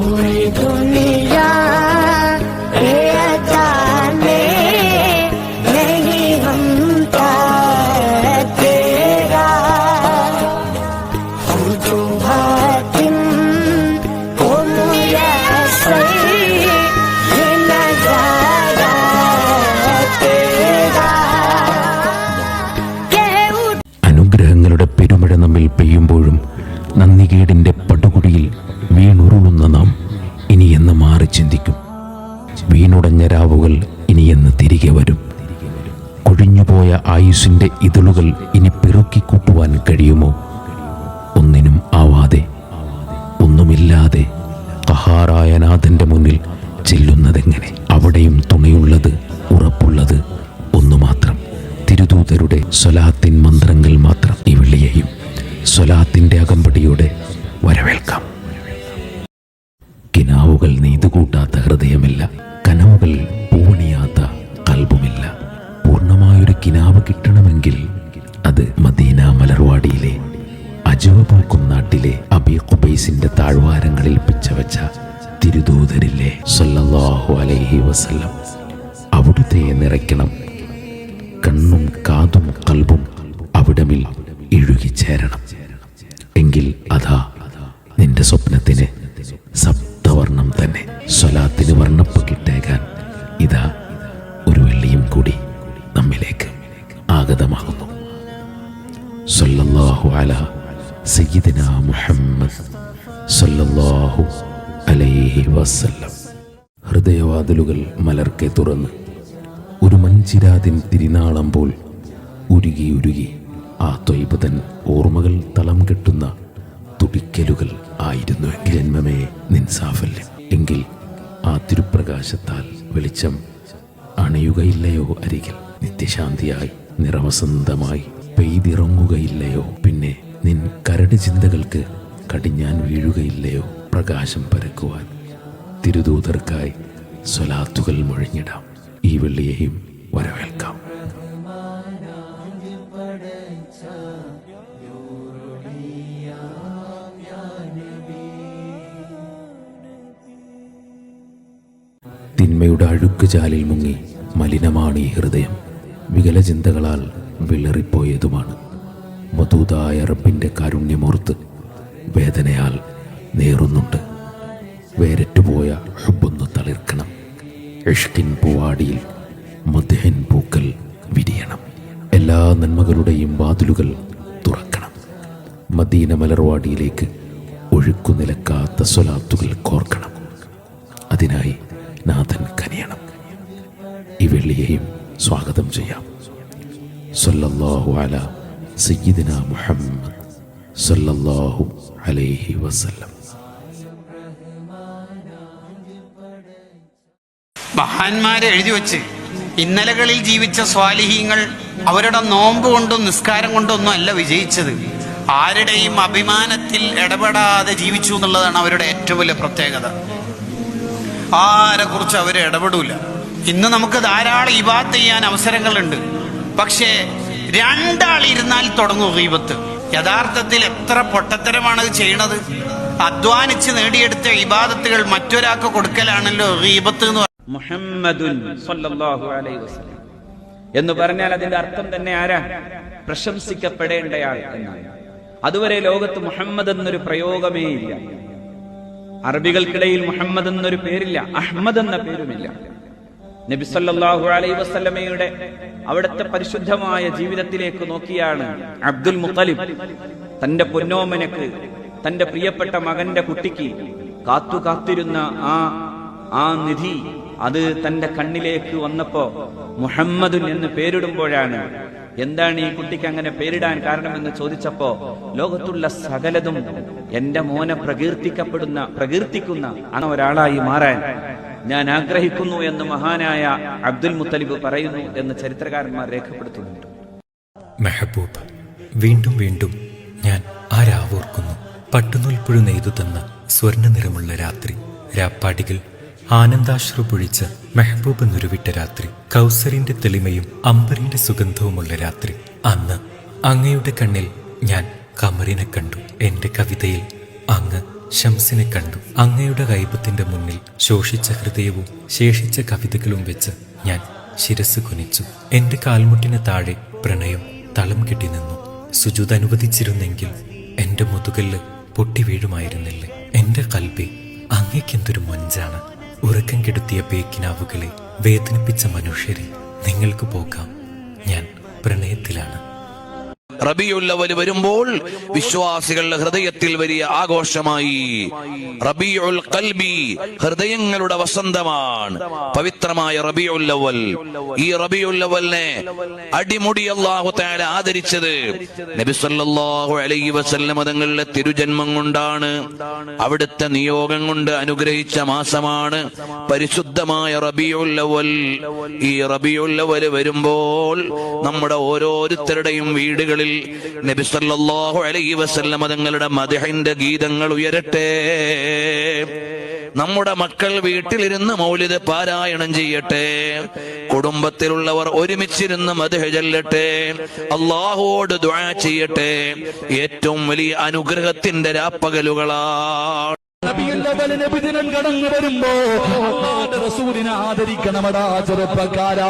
唯一的。വീണുടഞ്ഞ രാവുകൾ ഇനിയെന്ന് തിരികെ വരും. കൊഴിഞ്ഞുപോയ ആയുസിന്റെ ഇതളുകൾ ഇനി പെറുക്കി കൂട്ടുവാൻ കഴിയുമോ? ഒന്നിനും ആവാതെ ഒന്നുമില്ലാതെ കഹാറായ നാഥന്റെ മുന്നിൽ ചെല്ലുന്നതെങ്ങനെ? അവിടെയും തുണയുള്ളത് ഉറപ്പുള്ളത് ഒന്നു മാത്രം തിരുദൂതരുടെ സ്വലാത്തിൻ മന്ത്രങ്ങൾ മാത്രം ഈ വിളിയെയും സ്വലാത്തിന്റെ അകമ്പടിയോടെ വരവേൽക്കാം. കിനാവുകൾ നീതുകൂട്ടാത്ത ഹൃദയമില്ല. കനവുകൾ പൂണിയാത്ത കൽബുമില്ല. പൂർണമായൊരു കിനാവ് കിട്ടണമെങ്കിൽ അത് മദീന മലർവാടിയിലെ അജവ പൂക്കും നാട്ടിലെ അബി കുബൈസിന്റെ താഴ്വാരങ്ങളിൽ പിച്ചവച്ച തിരുദൂതരിലെ സല്ലല്ലാഹു അലൈഹി വസല്ലം. അവിടുത്തെ നിറയ്ക്കണം. കണ്ണും കാതും കൽബും അവിടമിൽ ഇഴുകിച്ചേരണം. എങ്കിൽ അതാ നിന്റെ സ്വപ്നത്തിന് ഹൃദയവാതിലുകൾ മലർക്കെ തുറന്ന് ഒരു മഞ്ചിരാതിൻ പോൽ ഉരുകി ഉരുകി ആ ത്വൈപതൻ ഓർമ്മകൾ തളം കെട്ടുന്ന തുടിക്കലുകൾ ആയിരുന്നു ജന്മമേ നിൻസാഫല്യം. എങ്കിൽ ആ തിരുപ്രകാശത്താൽ വെളിച്ചം അണയുകയില്ലയോ അരികിൽ നിത്യശാന്തിയായി നിറവസന്തമായി പെയ്തിറങ്ങുകയില്ലയോ. പിന്നെ നിൻ കരട് ചിന്തകൾക്ക് കടിഞ്ഞാൻ വീഴുകയില്ലയോ പ്രകാശം പരക്കുവാൻ തിരുദൂതർക്കായി സ്വലാത്തുകൾ മുഴങ്ങിടാം. ഈ വെള്ളിയെയും വരവേൽക്കാം. തിന്മയുടെ അഴുക്കുചാലിൽ മുങ്ങി മലിനമാണ് ഈ ഹൃദയം. വികലചിന്തകളാൽ വിളറിപ്പോയതുമാണ്. മധുതായ റബ്ബിന്റെ കാരുണ്യമോർത്ത് വേദനയാൽ നേറുന്നുണ്ട്. വേരറ്റുപോയ തളിർക്കണം ഇഷ്കിൻ പൂവാടിയിൽ മധ്യൻ പൂക്കൽ വിരിയണം. എല്ലാ നന്മകളുടെയും വാതിലുകൾ തുറക്കണം. മദീന മലർവാടിയിലേക്ക് ഒഴുക്കു നിലക്കാത്ത സ്വലാത്തുകൾ കോർക്കണം. അതിനായി നാഥൻ കനിയണം. ഈ വെള്ളിയെയും സ്വാഗതം ചെയ്യാം. സല്ലല്ലാഹു അല സയ്യിദിന മുഹമ്മദ് സല്ലല്ലാഹു അലൈഹി വസല്ലം. മഹാന്മാരെ എഴുതി വെച്ച്. ഇന്നലകളിൽ ജീവിച്ച സ്വാലിഹീങ്ങൾ അവരുടെ നോമ്പ് കൊണ്ടും നിസ്കാരം കൊണ്ടും ഒന്നും അല്ല വിജയിച്ചത്. ആരുടെയും അഭിമാനത്തിൽ ഇടപെടാതെ ജീവിച്ചു എന്നുള്ളതാണ് അവരുടെ ഏറ്റവും വലിയ പ്രത്യേകത. ആരെ കുറിച്ച് അവർ ഇടപെടൂല. ഇന്ന് നമുക്ക് ധാരാളം ഇബാത്ത് ചെയ്യാൻ അവസരങ്ങളുണ്ട്. പക്ഷേ രണ്ടാൾ ഇരുന്നാൽ തുടങ്ങും ഗീബത്ത്. യഥാർത്ഥത്തിൽ എത്ര പൊട്ടത്തരമാണ് ചെയ്യണത്? അധ്വാനിച്ച് നേടിയെടുത്ത ഇബാദത്തുകൾ മറ്റൊരാൾക്ക് കൊടുക്കലാണല്ലോ ഗീബത്ത് എന്ന് മുഹമ്മദുൻ സല്ലല്ലാഹു അലൈഹി വസല്ലം. എന്ന് പറഞ്ഞാൽ അതിന്റെ അർത്ഥം തന്നെ ആരാ? പ്രശംസിക്കപ്പെടേണ്ടയാൾ എന്നാണ്. അതുവരെ ലോകത്ത് മുഹമ്മദ് എന്നൊരു പ്രയോഗമേ ഇല്ല. അറബികൾക്കിടയിൽ മുഹമ്മദ് എന്നൊരു പേരില്ല അഹമ്മദ് എന്ന പേരുമില്ല. നബി സല്ലല്ലാഹു അലൈഹി വസല്ലമയുടെ അവിടുത്തെ പരിശുദ്ധമായ ജീവിതത്തിലേക്ക് നോക്കിയാണ് അബ്ദുൽ മുത്തലിബ്. തന്റെ പൊന്നോമനക്ക് തന്റെ പ്രിയപ്പെട്ട മകന്റെ കുട്ടിക്ക് കാത്തു കാത്തിരുന്ന ആ ആ നിധി അത് തന്റെ കണ്ണിലേക്ക് വന്നപ്പോ മുഹമ്മദുൻ എന്ന് പേരിടുമ്പോഴാണ്. എന്താണ് ഈ കുട്ടിക്ക് അങ്ങനെ പേരിടാൻ കാരണമെന്ന് ചോദിച്ചപ്പോ ലോകത്തുള്ള സകലതും എന്റെ മോനെ പ്രകീർത്തിക്കപ്പെടുന്ന പ്രകീർത്തിക്കുന്ന അങ്ങനെ ഒരാളായി മാറാൻ ഞാൻ ആഗ്രഹിക്കുന്നു എന്ന് മഹാനായ അബ്ദുൽ മുത്തലിബ് പറയുന്നു എന്ന് ചരിത്രകാരന്മാർ രേഖപ്പെടുത്തുന്നുണ്ട്. മെഹബൂബ് വീണ്ടും വീണ്ടും ഞാൻ ആരാവോർക്കുന്നു. രാവോർക്കുന്നു പട്ടുനൂൽപ്പുഴ നെയ്തു തന്ന സ്വർണ നിറമുള്ള രാത്രി രാപ്പാടികൾ ആനന്ദാശ്രു പൊഴിച്ച് മെഹബൂബ് നുരുവിട്ട രാത്രി കൗസറിന്റെ തെളിമയും അമ്പറിന്റെ സുഗന്ധവുമുള്ള രാത്രി. അന്ന് അങ്ങയുടെ കണ്ണിൽ ഞാൻ കമറിനെ കണ്ടു. എന്റെ കവിതയിൽ അങ്ങ് ഷംസിനെ കണ്ടു. അങ്ങയുടെ കൈപത്തിന്റെ മുന്നിൽ ശോഷിച്ച ഹൃദയവും ശേഷിച്ച കവിതകളും വെച്ച് ഞാൻ ശിരസ് കുനിച്ചു. എന്റെ കാൽമുട്ടിന് താഴെ പ്രണയം തളം കെട്ടി നിന്നു. സുജുത് അനുവദിച്ചിരുന്നെങ്കിൽ എന്റെ മുതുകല്ല് പൊട്ടി വീഴുമായിരുന്നില്ലേ? എന്റെ കൽബി അങ്ങേക്കെന്തൊരു മൊഞ്ചാണ്. ഉറക്കം കെടുത്തിയ പേക്കിനാവുകളെ വേദനിപ്പിച്ച മനുഷ്യരെ നിങ്ങൾക്ക് പോകാം. ഞാൻ പ്രണയത്തിലാണ്. റബിയുല്ലവൽ വരുമ്പോൾ വിശ്വാസികളുടെ ഹൃദയത്തിൽ വലിയ ആഘോഷമായി. റബിയുൽ കൽബി ഹൃദയങ്ങളുടെ വസന്തമാണ്. പവിത്രമായ റബിയുള്ളവൽ. ഈ റബിയുള്ളവലിനെ അടിമുടി അള്ളാഹു താല ആദരിച്ചത് നബി സല്ലല്ലാഹു അലൈഹി വസല്ലം തങ്ങളുടെ തിരുജന്മം കൊണ്ടാണ്. അവിടുത്തെ നിയോഗം കൊണ്ട് അനുഗ്രഹിച്ച മാസമാണ് പരിശുദ്ധമായ റബിയുള്ളവൽ. ഈ റബിയുള്ളവര് വരുമ്പോൾ നമ്മുടെ ഓരോരുത്തരുടെയും വീടുകളിൽ നബി സല്ലല്ലാഹു അലൈഹി വസല്ലമ തങ്ങളുടെ മദഹിന്റെ ഗീതങ്ങൾ ഉയരട്ടെ. നമ്മുടെ മക്കൾ വീട്ടിലിരുന്ന് മൗലിദ് പാരായണം ചെയ്യട്ടെ. കുടുംബത്തിലുള്ളവർ ഒരുമിച്ചിരുന്ന് മദഹ ചൊല്ലട്ടെ. അള്ളാഹുവോട് ദ്വാ ചെയ്യട്ടെ. ഏറ്റവും വലിയ അനുഗ്രഹത്തിന്റെ രാപ്പകലുകളാണ് നബിദിനം കടന്നു വരുമ്പോ റസൂലിനെ ആദരിക്കണമടാ ചെറുപ്പക്കാരാ.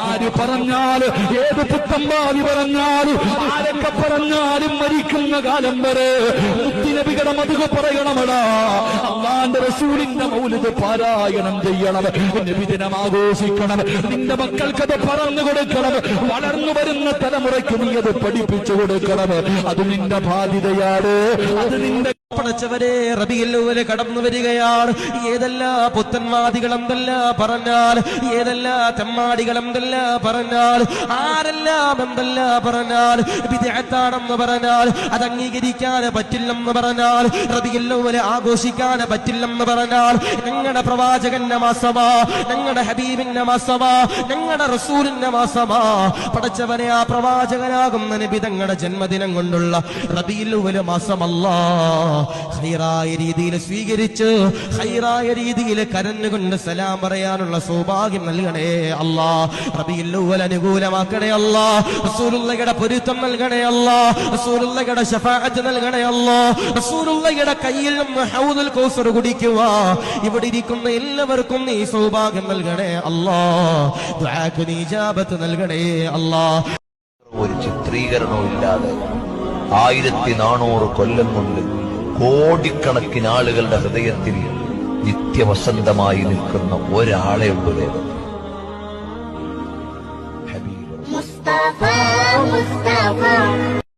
ആര് പറഞ്ഞാൽ ഏത് പുത്തമ്പാതി പറഞ്ഞാലും ആരൊക്കെ പറഞ്ഞാലും മരിക്കുന്ന കാലം വരെ മുത്തിനബികളെ മതുക പറയണമടാ. അള്ളാന്റെ റസൂലിന്റെ മൗലിത് പാരായണം ചെയ്യണം നബിദിനം ആഘോഷിക്കണം നിന്റെ മക്കൾക്കത് പറഞ്ഞു കൊടുക്കണം വളർന്നു വരുന്ന തലമുറയ്ക്ക് നീ അത് പഠിപ്പിച്ചു കൊടുക്കണം. അത് നിന്റെ ബാധ്യതയാണ്. അത് നിന്റെ പടച്ചവരെ റബിയല്ലൂവൽ കടന്നു വരികയാണ്. ഏതെല്ലാ പുത്തൻവാദികൾ എന്തല്ല പറഞ്ഞാൽ? ഏതെല്ലാ തെമ്മാടികൾ എന്തല്ല പറഞ്ഞാൽ? ആരെല്ലാം എന്തല്ല പറഞ്ഞാൽ? വിദേഹത്താണെന്ന് പറഞ്ഞാൽ അത് അംഗീകരിക്കാൻ പറ്റില്ലെന്ന് പറഞ്ഞാൽ റബിയല്ലൂവൽ ആഘോഷിക്കാൻ പറ്റില്ലെന്ന് പറഞ്ഞാൽ ഞങ്ങളുടെ പ്രവാചകന്റെ മാസമാ ഞങ്ങളുടെ ഹബീബിന്റെ മാസമാ ഞങ്ങളുടെ റസൂലിന്റെ മാസമാ. പടച്ചവനെ ആ പ്രവാചകനാകുന്ന നബി തങ്ങളുടെ ജന്മദിനം കൊണ്ടുള്ള റബിയുൽ മാസമല്ലാ. ഹൈറായ രീതിയിൽ സ്വീകരിച്ച് ഹൈറായ രീതിയിൽ കരഞ്ഞുകൊണ്ട് സലാം പറയാനുള്ള സൗഭാഗ്യം നൽകണേ അല്ലാ. റബിയുൽ അനുകൂലമാക്കണേ അല്ലാ. റസൂലുള്ളയുടെ പൊരുത്തം നൽകണേ അല്ലാ. റസൂലുള്ളയുടെ ഷഫാഅത്ത് നൽകണേ അല്ലാ. റസൂലുള്ളയുടെ കയ്യിൽ ഹൗദുൽ കൗസർ കുടിക്കുക. ഇവിടെ ഇരിക്കുന്ന എല്ലാവർക്കും നീ സൗഭാഗ്യം നൽകണേ അല്ലാ. ദുആക്ക് നീ ഇജാബത്ത് നൽകണേ അല്ലാ. ഒരു ചിത്രീകരണവും ഇല്ലാതെ ആയിരത്തി നാനൂറ് കൊല്ലം കൊണ്ട് കോടിക്കണക്കിന് ആളുകളുടെ ഹൃദയത്തിൽ നിത്യവസന്തമായി നിൽക്കുന്ന ഒരാളെ ഉള്ളൂ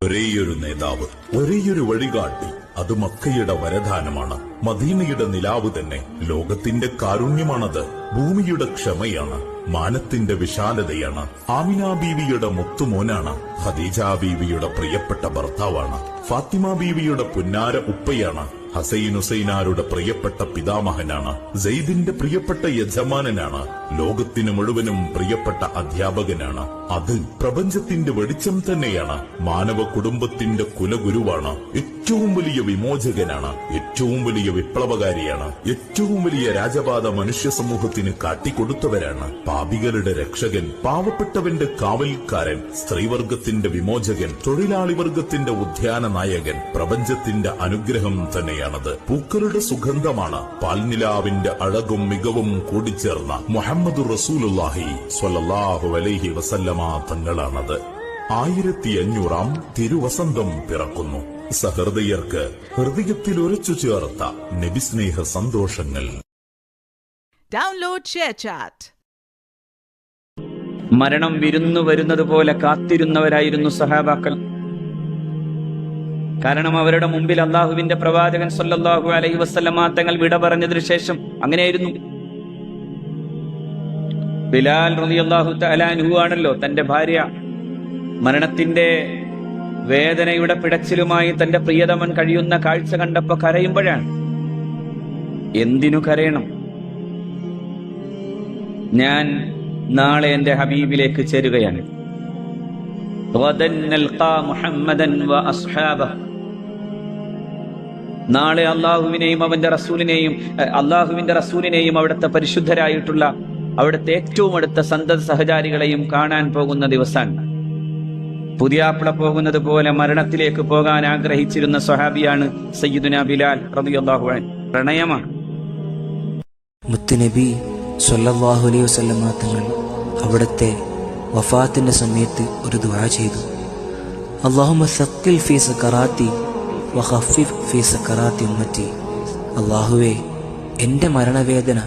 ഒരേയൊരു നേതാവ് ഒരേയൊരു വഴികാട്ടി അത് മക്കയുടെ വരദാനമാണ്. മദീനയുടെ നിലാവ് തന്നെ ലോകത്തിന്റെ കാരുണ്യമാണത് ഭൂമിയുടെ ക്ഷമയാണ്. മാനത്തിന്റെ വിശാലതയാണ്. ആമിന ബീവിയുടെ മുത്തുമോനാണ്. ഖദീജ ബീവിയുടെ പ്രിയപ്പെട്ട ഭർത്താവാണ്. ഫാത്തിമ ബീവിയുടെ പുന്നാര ഉപ്പയാണ്. ഹസൈൻ ഹുസൈനാരുടെ പ്രിയപ്പെട്ട പിതാമഹനാണ്. സെയ്ദിന്റെ പ്രിയപ്പെട്ട യജമാനനാണ്. ലോകത്തിന് മുഴുവനും പ്രിയപ്പെട്ട അധ്യാപകനാണ്. അത് പ്രപഞ്ചത്തിന്റെ വെളിച്ചം തന്നെയാണ്. മാനവ കുടുംബത്തിന്റെ കുലഗുരുവാണ്. ഏറ്റവും വലിയ വിമോചകനാണ്. ഏറ്റവും വലിയ വിപ്ലവകാരിയാണ്. ഏറ്റവും വലിയ രാജപാത മനുഷ്യ സമൂഹത്തിന് കാട്ടിക്കൊടുത്തവരാണ്. പാപികളുടെ രക്ഷകൻ പാവപ്പെട്ടവന്റെ കാവൽക്കാരൻ സ്ത്രീവർഗത്തിന്റെ വിമോചകൻ തൊഴിലാളി വർഗത്തിന്റെ ഉദ്യാന നായകൻ പ്രപഞ്ചത്തിന്റെ അനുഗ്രഹം തന്നെയാണത് പൂക്കളുടെ സുഗന്ധമാണ് പാൽനിലാവിന്റെ അഴകും മികവും കൂടിച്ചേർന്ന മുഹമ്മദ് റസൂലുല്ലാഹി സ്വല്ലല്ലാഹു അലൈഹി വസല്ലമ തങ്ങളാണത്. ആയിരത്തി അഞ്ഞൂറാം തിരുവസന്തം പിറക്കുന്നു. സഹൃദയർക്ക് ഹൃദയത്തിൽ ഉരച്ചു ചേർത്ത നബിസ്നേഹ സന്തോഷങ്ങൾ. Download ShareChat. മരണം വിരുന്നു വരുന്നത് പോലെ കാത്തിരുന്നവരായിരുന്നു സഹാബാക്കൾ. കാരണം അവരുടെ മുമ്പിൽ അള്ളാഹുവിന്റെ പ്രവാചകൻ സൊല്ലാഹു അലൈഹി വസ്ലമ തങ്ങൾ വിട പറഞ്ഞതിനു ശേഷം അങ്ങനെയായിരുന്നു. ബിലാൽ റളിയല്ലാഹു തലാൻഹു ആണല്ലോ തന്റെ ഭാര്യ. മരണത്തിന്റെ വേദനയുടെ പിടച്ചിലുമായി തന്റെ പ്രിയതമൻ കഴിയുന്ന കാഴ്ച കണ്ടപ്പോ കരയുമ്പോഴാണ്. എന്തിനു കരയണം? ഞാൻ നാളെ എന്റെ ഹബീബിലേക്ക് ചേരുകയാണ്. മുഹമ്മദൻ വ അസ്ഹാബ നാളെ അള്ളാഹുവിനെയും അവന്റെ റസൂലിനെയും അള്ളാഹുവിന്റെ റസൂലിനെയും അവിടുത്തെ പരിശുദ്ധരായിട്ടുള്ള അവിടുത്തെ ഏറ്റവും അടുത്ത സന്തത സഹചാരികളെയും കാണാൻ പോകുന്ന ദിവസമാണ്. പുതിയാപ്പിള പോകുന്നത് പോലെ മരണത്തിലേക്ക് പോകാൻ ആഗ്രഹിച്ചിരുന്ന സ്വഹാബിയാണ് സയ്യിദുന ബിലാൽ അൻഹു. പ്രണയമാണ്. മുത്തുനബി സൊല്ലാഹുലി അലൈഹി തങ്ങൾ അവിടുത്തെ വഫാത്തിന്റെ സമയത്ത് ഒരു ദുആ ചെയ്തു. അള്ളാഹുമ സക്കിൽ ഫീസ് സക്കറാത്തി വഖഫിഫ് ഫീ സക്കറാത്തി ഉമ്മത്തി. അള്ളാഹുവേ എന്റെ മരണവേദന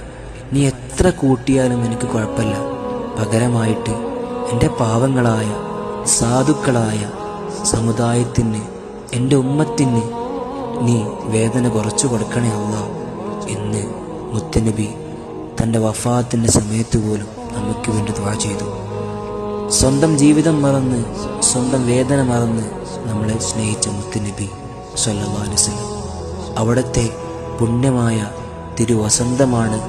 നീ എത്ര കൂട്ടിയാലും എനിക്ക് കുഴപ്പമില്ല. പകരമായിട്ട് എന്റെ പാവങ്ങളായ സാധുക്കളായ സമുദായത്തിന് എന്റെ ഉമ്മത്തിന് നീ വേദന കുറച്ചു കൊടുക്കണേ അല്ല എന്ന് മുത്തനബി തന്റെ വഫാത്തിന്റെ സമയത്ത് പോലും നമുക്ക് വേണ്ടി ദ്വാ ചെയ്തു. സ്വന്തം ജീവിതം മറന്ന് സ്വന്തം വേദന മറന്ന് നമ്മളെ സ്നേഹിച്ച മുത്തനബി വസല്ലം. അവിടുത്തെ പുണ്യമായ തിരുവസന്തമാണ്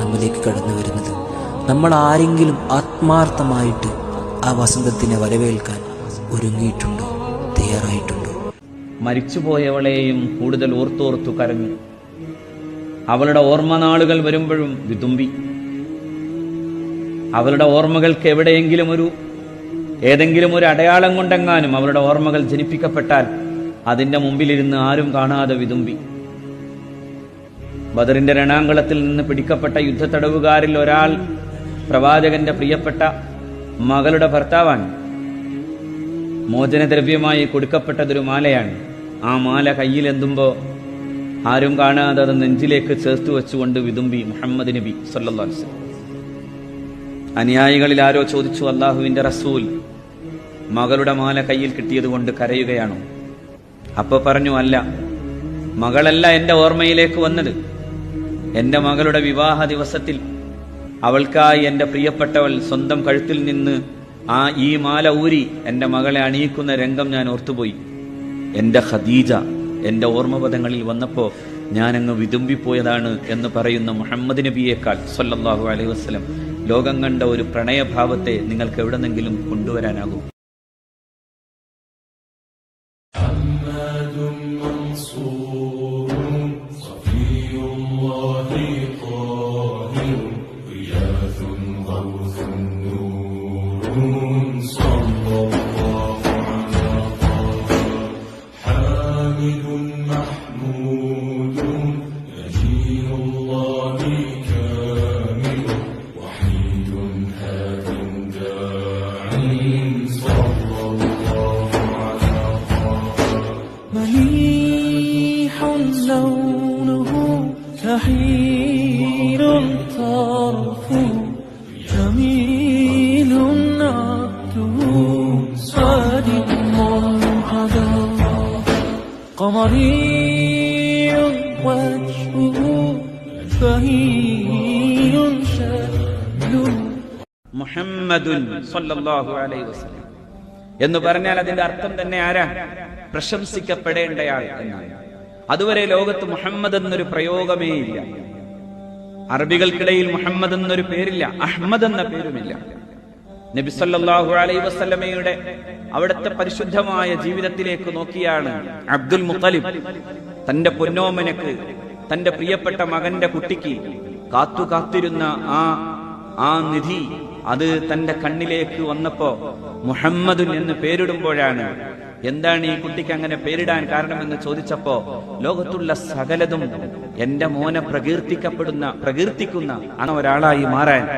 നമ്മിലേക്ക് കടന്നു വരുന്നത്. നമ്മൾ ആരെങ്കിലും ആത്മാർത്ഥമായിട്ട് ആ വസന്തത്തിനെ വരവേൽക്കാൻ ഒരുങ്ങിയിട്ടുണ്ടോ? തയ്യാറായിട്ടുണ്ടോ? മരിച്ചുപോയവളെയും കൂടുതൽ ഓർത്തോർത്തു കരഞ്ഞു. അവളുടെ ഓർമ്മ നാളുകൾ വരുമ്പോഴും വിതുമ്പി. അവളുടെ ഓർമ്മകൾക്ക് എവിടെയെങ്കിലും ഒരു ഏതെങ്കിലും ഒരു അടയാളം കൊണ്ടെങ്ങാനും അവളുടെ ഓർമ്മകൾ ജനിപ്പിക്കപ്പെട്ടാൽ അതിന്റെ മുമ്പിലിരുന്ന് ആരും കാണാതെ വിതുമ്പി. ബദറിന്റെ രണാങ്കളത്തിൽ നിന്ന് പിടിക്കപ്പെട്ട യുദ്ധത്തടവുകാരിൽ ഒരാൾ പ്രവാചകന്റെ പ്രിയപ്പെട്ട മകളുടെ ഭർത്താവാണ്. മോചനദ്രവ്യമായി കൊടുക്കപ്പെട്ടതൊരു മാലയാണ്. ആ മാല കയ്യിലെന്തുമ്പോൾ ആരും കാണാതെ അത് നെഞ്ചിലേക്ക് ചേർത്ത് വെച്ചുകൊണ്ട് വിതുമ്പി മുഹമ്മദ് നബി സല്ലല്ലാഹു അലൈഹി അനുയായികളിൽ ആരോ ചോദിച്ചു അള്ളാഹുവിന്റെ റസൂൽ മകളുടെ മാല കയ്യിൽ കിട്ടിയത് കൊണ്ട് കരയുകയാണോ? അപ്പൊ പറഞ്ഞു അല്ല മകളല്ല എന്റെ ഓർമ്മയിലേക്ക് വന്നത്. എന്റെ മകളുടെ വിവാഹ ദിവസത്തിൽ അവൾക്കായി എന്റെ പ്രിയപ്പെട്ടവൾ സ്വന്തം കഴുത്തിൽ നിന്ന് ആ ഈ മാല ഊരി എന്റെ മകളെ അണിയിക്കുന്ന രംഗം ഞാൻ ഓർത്തുപോയി. എന്റെ ഖദീജ എന്റെ ഓർമ്മപദങ്ങളിൽ വന്നപ്പോ ഞാനങ്ങ് വിതുമ്പിപ്പോയതാണ് എന്ന് പറയുന്ന മുഹമ്മദ് നബിയേക്കാൾ സൊല്ലാഹു അലൈഹി വസ്ലം ലോകം കണ്ട ഒരു പ്രണയഭാവത്തെ നിങ്ങൾക്ക് എവിടെന്നെങ്കിലും കൊണ്ടുവരാനാകും. كحيل طرفه جميل عبده صادق مرحبا قمري وجهه بهي شكله മുഹമ്മദുൻ സല്ലല്ലാഹു അലൈഹി വസല്ലം എന്ന് പറഞ്ഞാൽ അതിന്റെ അർത്ഥം തന്നെ ആരാ പ്രശംസിക്കപ്പെടേണ്ടയാൾ എന്നാണ് അതുവരെ ലോകത്ത് മുഹമ്മദ് എന്നൊരു പ്രയോഗമേ ഇല്ല. അറബികൾക്കിടയിൽ മുഹമ്മദ് എന്നൊരു പേരില്ല അഹമ്മദ് എന്ന പേരുമില്ല. നബി അലൈ വസ്ലമയുടെ അവിടുത്തെ പരിശുദ്ധമായ ജീവിതത്തിലേക്ക് നോക്കിയാണ് അബ്ദുൽ മുത്തലിബ്. തന്റെ പൊന്നോമനക്ക് തന്റെ പ്രിയപ്പെട്ട മകന്റെ കുട്ടിക്ക് കാത്തു കാത്തിരുന്ന ആ ആ നിധി അത് തന്റെ കണ്ണിലേക്ക് വന്നപ്പോ മുഹമ്മദുൻ എന്ന് പേരിടുമ്പോഴാണ് എന്താണ് ഈ കുട്ടിക്ക് അങ്ങനെ പേരിടാൻ കാരണമെന്ന് ചോദിച്ചപ്പോ ലോകത്തുള്ള സകലതും എന്റെ മോനെ പ്രകീർത്തിക്കപ്പെടുന്ന പ്രകീർത്തിക്കുന്ന അന്ന ഒരാളായി മാറാൻ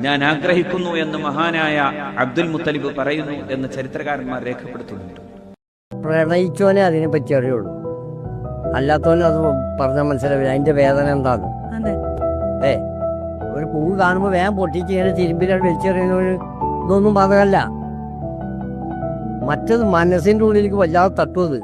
ഞാൻ ആഗ്രഹിക്കുന്നു എന്ന് മഹാനായ അബ്ദുൽ മുത്തലിബ് പറയുന്നു എന്ന് ചരിത്രകാരന്മാർ രേഖപ്പെടുത്തുന്നുണ്ട്. പ്രണയിച്ചോനെ അതിനെ പറ്റി അറിയുള്ളൂ. അല്ലാത്തവനും അത് പറഞ്ഞാൽ മനസ്സിലാവില്ല. അതിന്റെ വേദന എന്താണ് ഏ ഒരു പൂവ് കാണുമ്പോൾ വേഗം പൊട്ടിച്ച് ഇങ്ങനെ തിരുമ്പിലാണ് വലിച്ചെറിയുന്നവന് ഇതൊന്നും ബാധകമല്ല മറ്റത് മനസ്സിന്റെ ഉള്ളിലേക്ക് വല്ലാതെ തട്ടുന്നത്